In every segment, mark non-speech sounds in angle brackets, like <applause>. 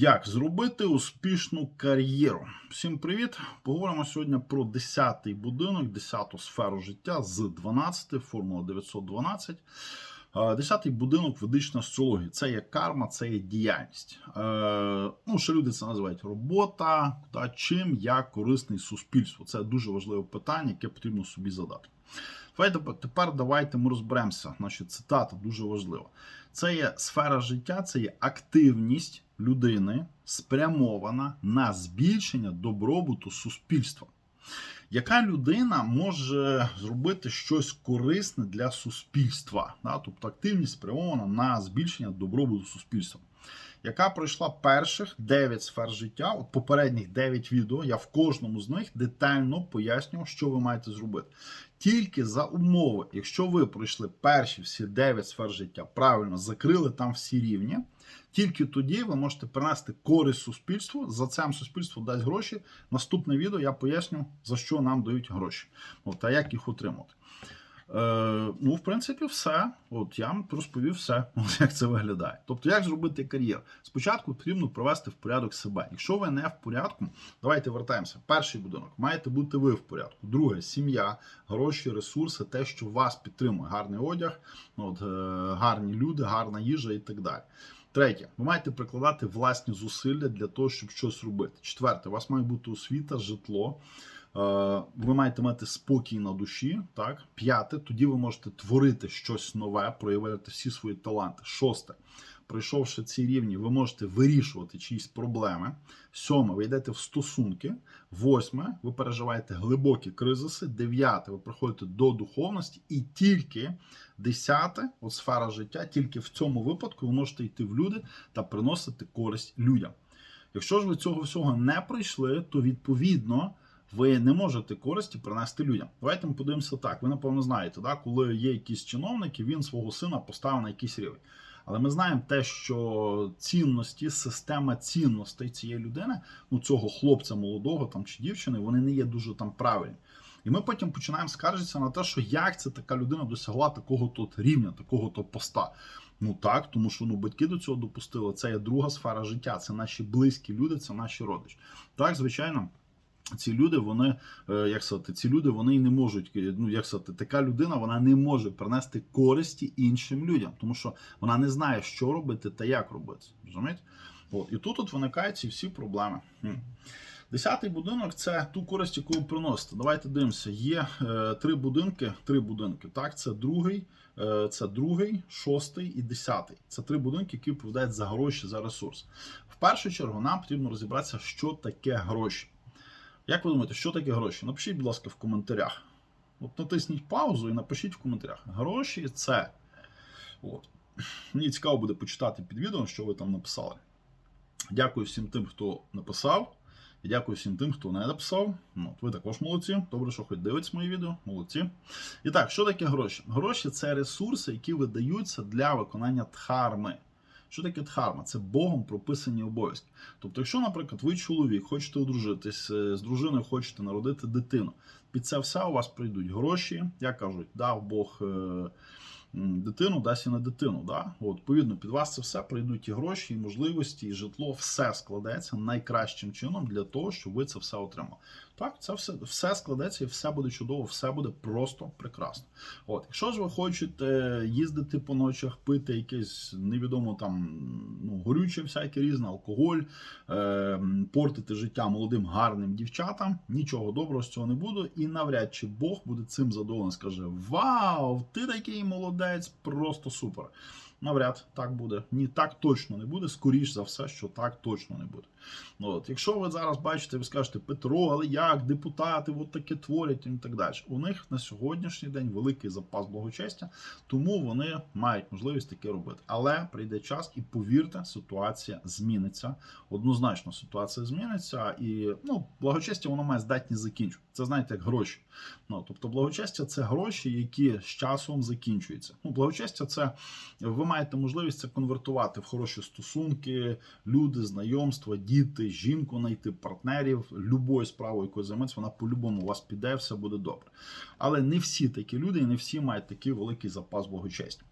Як зробити успішну кар'єру? Всім привіт! Поговоримо сьогодні про 10-й будинок, 10-ту сферу життя з 12, формула 912. Е, 10-й будинок ведичної астрології. Це є карма, це є діяльність. Е, ну, що люди це називають робота, та чим я корисний суспільству. Це дуже важливе питання, яке потрібно собі задати. Давайте тепер давайте ми розберемося. Значить, цитата дуже важлива. Це є сфера життя, це є активність людини, спрямована на збільшення добробуту суспільства. Яка людина може зробити щось корисне для суспільства? Да? Тобто активність спрямована на збільшення добробуту суспільства. Яка пройшла перших 9 сфер життя, от попередніх 9 відео, я в кожному з них детально пояснював, що ви маєте зробити. Тільки за умови, якщо ви пройшли перші всі 9 сфер життя, правильно закрили там всі рівні, тільки тоді ви можете принести користь суспільству. За це суспільство дасть гроші. Наступне відео я поясню, за що нам дають гроші. От, а як їх отримати. Е, ну, в принципі, все. От я вам розповів все, <laughs> от як це виглядає. Тобто, як зробити кар'єру? Спочатку потрібно провести в порядок себе. Якщо ви не в порядку, давайте вертаємося. Перший будинок маєте бути ви в порядку. Друге сім'я, гроші, ресурси, те, що вас підтримує, гарний одяг, от, е, гарні люди, гарна їжа і так далі. Третє, ви маєте прикладати власні зусилля для того, щоб щось робити. Четверте, у вас має бути освіта, житло. Е, Ви маєте мати спокій на душі. Так, п'яте, тоді ви можете творити щось нове, проявляти всі свої таланти. Шосте. Пройшовши ці рівні, ви можете вирішувати чиїсь проблеми. Сьоме, ви йдете в стосунки. Восьме, ви переживаєте глибокі кризиси. Дев'яте, ви приходите до духовності, і тільки десяте, от сфера життя, тільки в цьому випадку ви можете йти в люди та приносити користь людям. Якщо ж ви цього всього не пройшли, то відповідно. Ви не можете користі принести людям. Давайте ми подивимося так. Ви напевно знаєте, да? коли є якісь чиновники, він свого сина поставив на якийсь рівень. Але ми знаємо те, що цінності, система цінностей цієї людини, ну цього хлопця молодого там чи дівчини, вони не є дуже там правильні. І ми потім починаємо скаржитися на те, що як це така людина досягла такого тут рівня, такого то поста. Ну так, тому що ну батьки до цього допустили. Це є друга сфера життя, це наші близькі люди, це наші родичі. Так, звичайно. Ці люди, вони як сказати, ці люди вони не можуть. Ну як сказати, така людина вона не може принести користі іншим людям, тому що вона не знає, що робити та як робити. Розумієте? От і тут от виникають ці всі проблеми. Десятий будинок це ту користь, яку ви приносите. Давайте дивимося. Є е, три будинки. Три будинки. Так, це другий, е, це другий, шостий і десятий. Це три будинки, які відповідають за гроші, за ресурс. В першу чергу нам потрібно розібратися, що таке гроші. Як ви думаєте, що таке гроші? Напишіть, будь ласка, в коментарях. От натисніть паузу і напишіть в коментарях. Гроші це. От. Мені цікаво буде почитати під відео, що ви там написали. Дякую всім тим, хто написав. І дякую всім тим, хто не написав. От, ви також молодці. Добре, що хоч дивитесь мої відео. Молодці. І так, що таке гроші? Гроші це ресурси, які видаються для виконання дхарми. Що таке дхарма? Це Богом прописані обов'язки. Тобто, якщо, наприклад, ви чоловік, хочете одружитись з дружиною, хочете народити дитину, під це все у вас прийдуть гроші, як кажуть, дав Бог дитину, дасть і на дитину. Да? От, Відповідно, під вас це все прийдуть і гроші, і можливості, і житло, все складеться найкращим чином для того, щоб ви це все отримали. Так, це все все складеться і все буде чудово, все буде просто прекрасно. От, Якщо ж ви хочете їздити по ночах, пити якесь невідомо там горюче, всяке різне, алкоголь, е, портити життя молодим гарним дівчатам, нічого доброго з цього не буде. І навряд чи Бог буде цим задоволений, скаже: Вау, ти такий молодець, просто супер. Навряд так буде. Ні, так точно не буде. Скоріш за все, що так точно не буде. Ну, от, Якщо ви зараз бачите, ви скажете, Петро, але як депутати от таке творять і так далі. У них на сьогоднішній день великий запас благочестя, тому вони мають можливість таке робити. Але прийде час, і повірте, ситуація зміниться. Однозначно, ситуація зміниться, і ну, благочестя воно має здатність закінчувати. Це знаєте, як гроші. Ну, Тобто, благочестя це гроші, які з часом закінчуються. Ну, Благочестя це ви маєте можливість це конвертувати в хороші стосунки, люди, знайомства, діти, жінку знайти, партнерів, любою справою, якою займеться, вона по-любому у вас піде, все буде добре. Але не всі такі люди і не всі мають такий великий запас благочестя.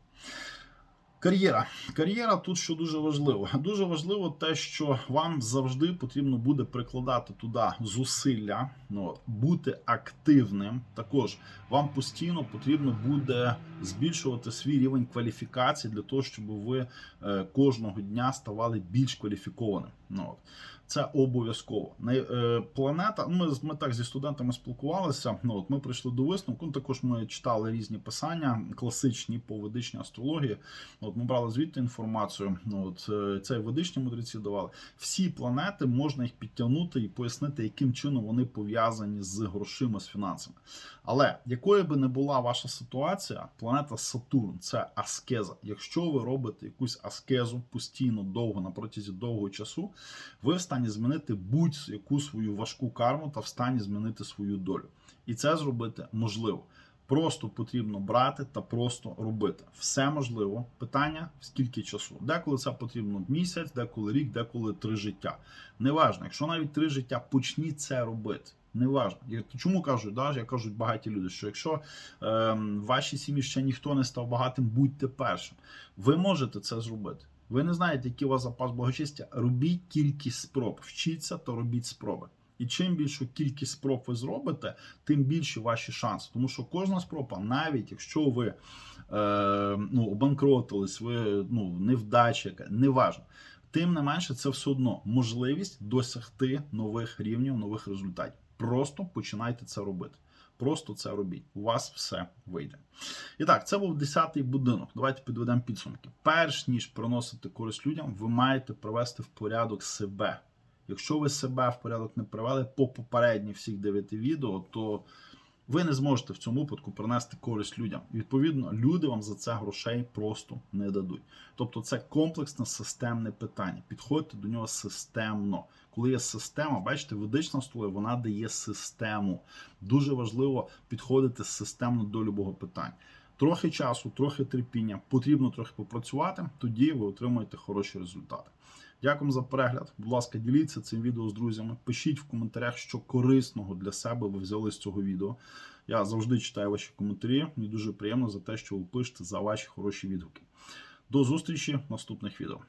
Кар'єра. Кар'єра тут що дуже важливо. <laughs> Дуже важливо те, що вам завжди потрібно буде прикладати туди зусилля, ну, бути активним. Також вам постійно потрібно буде збільшувати свій рівень кваліфікації для того, щоб ви е, кожного дня ставали більш кваліфікованим. Ну, от. Це обов'язково. Е, планета. ну, Ми, ми так зі студентами спілкувалися. Ну, от ми прийшли до висновку. Ну, також ми читали різні писання, класичні по ведичній астрології. От ми брали звідти інформацію. Ну, от, е, це і ведичні мудреці давали. Всі планети можна їх підтягнути і пояснити, яким чином вони пов'язані з грошима, з фінансами. Але якою би не була ваша ситуація, планета Сатурн це аскеза. Якщо ви робите якусь аскезу постійно довго на протязі довгого часу, ви в стані змінити будь-яку свою важку карму та в стані змінити свою долю. І це зробити можливо. Просто потрібно брати та просто робити. Все можливо. Питання скільки часу. Деколи це потрібно місяць, деколи рік, деколи три життя. Неважно, якщо навіть три життя, почніть це робити. Неважно. Я чому кажу, да, я кажуть багаті люди, що якщо е, в вашій сім'ї ще ніхто не став багатим, будьте першим. Ви можете це зробити. Ви не знаєте, який у вас запас благочестя. Робіть кількість спроб. Вчіться та робіть спроби. І чим більшу кількість спроб ви зробите, тим більші ваші шанси. Тому що кожна спроба, навіть якщо ви е, ну, обанкротились, ви ну, невдача, яка, неважно. Тим не менше, це все одно можливість досягти нових рівнів, нових результатів. Просто починайте це робити. Просто це робіть. У вас все вийде. І так, це був 10-й будинок. Давайте підведемо підсумки. Перш ніж приносити користь людям, ви маєте привести в порядок себе. Якщо ви себе в порядок не привели по попередніх всіх 9 відео, то ви не зможете в цьому випадку принести користь людям. І відповідно, люди вам за це грошей просто не дадуть. Тобто, це комплексне системне питання. Підходьте до нього системно. Коли є система, бачите, ведична стола, вона дає систему. Дуже важливо підходити системно до любого питання. Трохи часу, трохи терпіння, потрібно трохи попрацювати, тоді ви отримаєте хороші результати. Дякую за перегляд. Будь ласка, діліться цим відео з друзями. Пишіть в коментарях, що корисного для себе ви взяли з цього відео. Я завжди читаю ваші коментарі. Мені дуже приємно за те, що ви пишете за ваші хороші відгуки. До зустрічі в наступних відео.